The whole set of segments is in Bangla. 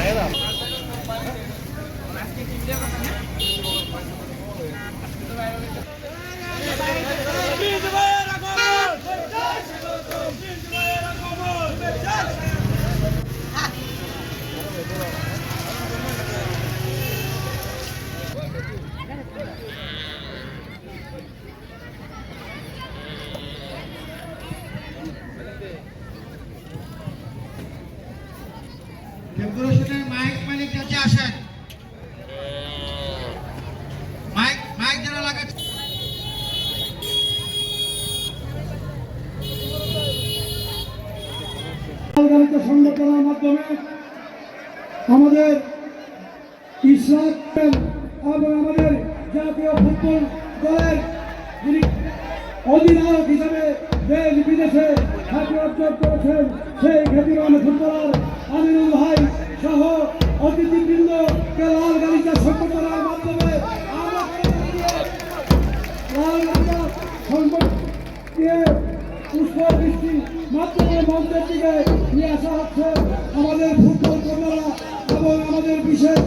আজকে আমাদের আমাদের জাতীয় ফুটবল দলের যিনি অধিনায়ক হিসেবে দেশ বিদেশে খ্যাতি অর্জন করেছেন, সেই খ্যাতিমান ফুটবলার আমিনুল পুষ্প বৃষ্টি মাধ্যমে মঞ্চের দিকে নিয়ে আসা হচ্ছে আমাদের ফুটবল কর্মীরা এবং আমাদের বিশেষ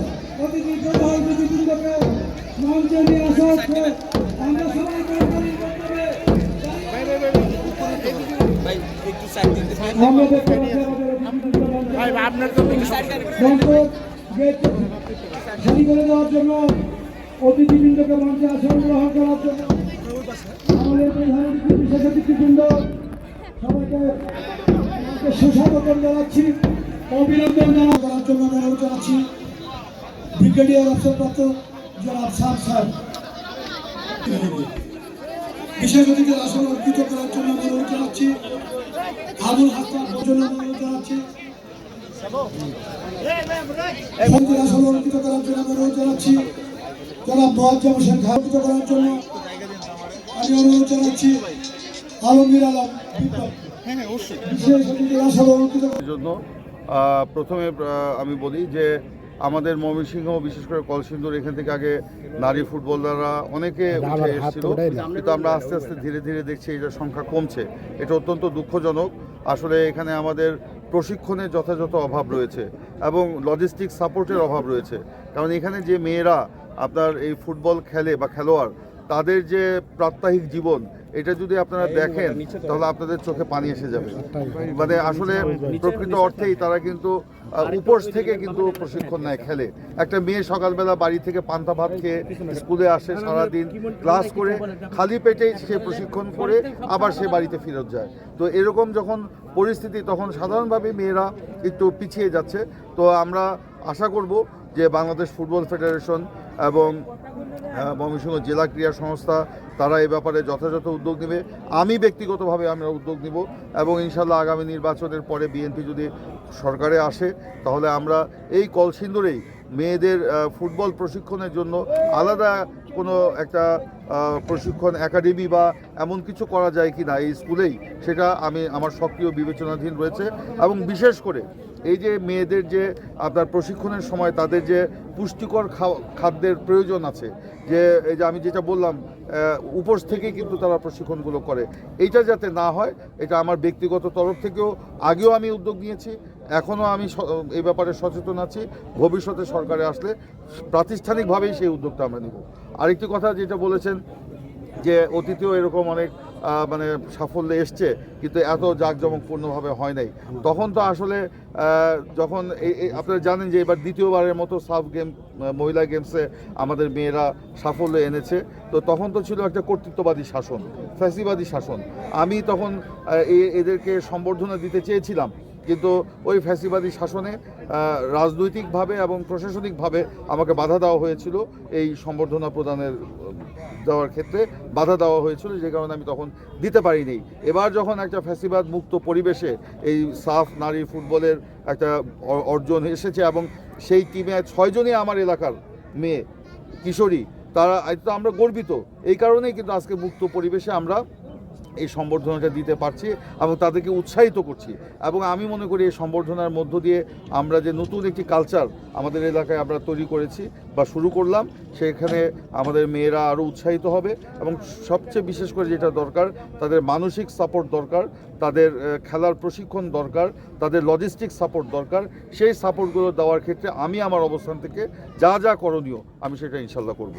অতিথি প্রধান অতিথিবৃন্দকে মঞ্চে নিয়ে আসা হচ্ছে আমরা সবাই আমাদের করে করার জন্য বিশেষ সুস্বাগতম জানাচ্ছি, অভিনন্দন জানা করার জন্য অনুরোধ জানাচ্ছি। ব্রিগেডিয়ার অফিসারপ্রাপ্ত জনাব সার স্যার। বিশেষ অতিথির আসন অর্পিত করার জন্য অনুরোধ জানাচ্ছি। আবুল হাসান জন্য অনুরোধ জানাচ্ছি। মন্ত্রী আসন অলঙ্কিত করার জন্য অনুরোধ জানাচ্ছি। জনাব মোয়াজ্জম হোসেন খা করার জন্য আমি অনুরোধ জানাচ্ছি। আলমগীর আলম, বিপ্লব। অলঙ্কিত করার জন্য প্রথমে আমি বলি যে আমাদের ময়মনসিংহ বিশেষ করে কলসিন্দুর এখান থেকে আগে নারী ফুটবলাররা অনেকে উঠে এসেছিল। কিন্তু আমরা আস্তে আস্তে ধীরে ধীরে দেখছি এটার সংখ্যা কমছে। এটা অত্যন্ত দুঃখজনক। আসলে এখানে আমাদের প্রশিক্ষণের যথাযথ অভাব রয়েছে এবং লজিস্টিক সাপোর্টের অভাব রয়েছে। কারণ এখানে যে মেয়েরা আপনার এই ফুটবল খেলে বা খেলোয়াড় তাদের যে প্রাত্যহিক জীবন এটা যদি আপনারা দেখেন তাহলে আপনাদের চোখে পানি এসে যাবে। মানে আসলে প্রকৃত অর্থেই তারা কিন্তু উপোস থেকে কিন্তু প্রশিক্ষণ নেয় খেলে। একটা মেয়ে সকালবেলা বাড়ি থেকে পান্তা ভাত খেয়ে স্কুলে আসে সারাদিন ক্লাস করে খালি পেটেই সে প্রশিক্ষণ করে আবার সে বাড়িতে ফেরত যায়। তো এরকম যখন পরিস্থিতি তখন সাধারণভাবে মেয়েরা একটু পিছিয়ে যাচ্ছে। তো আমরা আশা করব যে বাংলাদেশ ফুটবল ফেডারেশন এবং ময়মনসিংহ জেলা ক্রীড়া সংস্থা, তারা এ ব্যাপারে যথাযথ উদ্যোগ নেবে। আমি ব্যক্তিগতভাবে আমরা উদ্যোগ নিব এবং ইনশাল্লাহ আগামী নির্বাচনের পরে বিএনপি যদি সরকারে আসে, তাহলে আমরা এই কলসিন্দুরেই মেয়েদের ফুটবল প্রশিক্ষণের জন্য আলাদা কোনো একটা প্রশিক্ষণ একাডেমি বা এমন কিছু করা যায় কি না এই স্কুলেই, সেটা আমি আমার সক্রিয় বিবেচনাধীন রয়েছে। এবং বিশেষ করে এই যে মেয়েদের যে আপনার প্রশিক্ষণের সময় তাদের যে পুষ্টিকর খাদ্যের প্রয়োজন আছে, যে এই যে আমি যেটা বললাম উপোস থেকেই কিন্তু তারা প্রশিক্ষণগুলো করে, এইটা যাতে না হয়, এটা আমার ব্যক্তিগত তরফ থেকেও আগেও আমি উদ্যোগ নিয়েছি এখনও আমি এই ব্যাপারে সচেতন আছি। ভবিষ্যতে সরকারে আসলে প্রাতিষ্ঠানিকভাবেই সেই উদ্যোগটা আমরা নিব। আরেকটি কথা যেটা বলেছেন যে অতীতেও এরকম অনেক মানে সাফল্যে এসছে, কিন্তু এত জাঁকজমকপূর্ণভাবে হয় নাই। তখন তো আসলে যখন আপনারা জানেন যে এবার দ্বিতীয়বারের মতো সাফ গেম মহিলা গেমসে আমাদের মেয়েরা সাফল্য এনেছে। তো তখন তো ছিল একটা কর্তৃত্ববাদী শাসন, ফ্যাসিবাদী শাসন। আমি তখন এদেরকে সম্বর্ধনা দিতে চেয়েছিলাম। কিন্তু ওই ফ্যাসিবাদী শাসনে রাজনৈতিকভাবে এবং প্রশাসনিকভাবে আমাকে বাধা দেওয়া হয়েছিল এই সম্বর্ধনা প্রদানের দেওয়ার ক্ষেত্রে বাধা দেওয়া হয়েছিল, যে কারণে আমি তখন দিতে পারিনি। এবার যখন একটা ফ্যাসিবাদ মুক্ত পরিবেশে এই সাফ নারী ফুটবলের একটা অর্জন এসেছে এবং সেই টিমে ছয়জনই আমার এলাকার মেয়ে, কিশোরী, তারা তো আমরা গর্বিত। এই কারণেই কিন্তু আজকে মুক্ত পরিবেশে আমরা এই সম্বর্ধনাটা দিতে পারছি এবং তাদেরকে উৎসাহিত করছি। এবং আমি মনে করি এই সম্বর্ধনার মধ্য দিয়ে আমরা যে নতুন একটি কালচার আমাদের এলাকায় আমরা তৈরি করেছি বা শুরু করলাম, সেখানে আমাদের মেয়েরা আরও উৎসাহিত হবে এবং সবচেয়ে বিশেষ করে যেটা দরকার, তাদের মানসিক সাপোর্ট দরকার, তাদের খেলার প্রশিক্ষণ দরকার, তাদের লজিস্টিক সাপোর্ট দরকার, সেই সাপোর্টগুলো দেওয়ার ক্ষেত্রে আমি আমার অবস্থান থেকে যা যা করণীয় আমি সেটা ইনশাল্লাহ করব।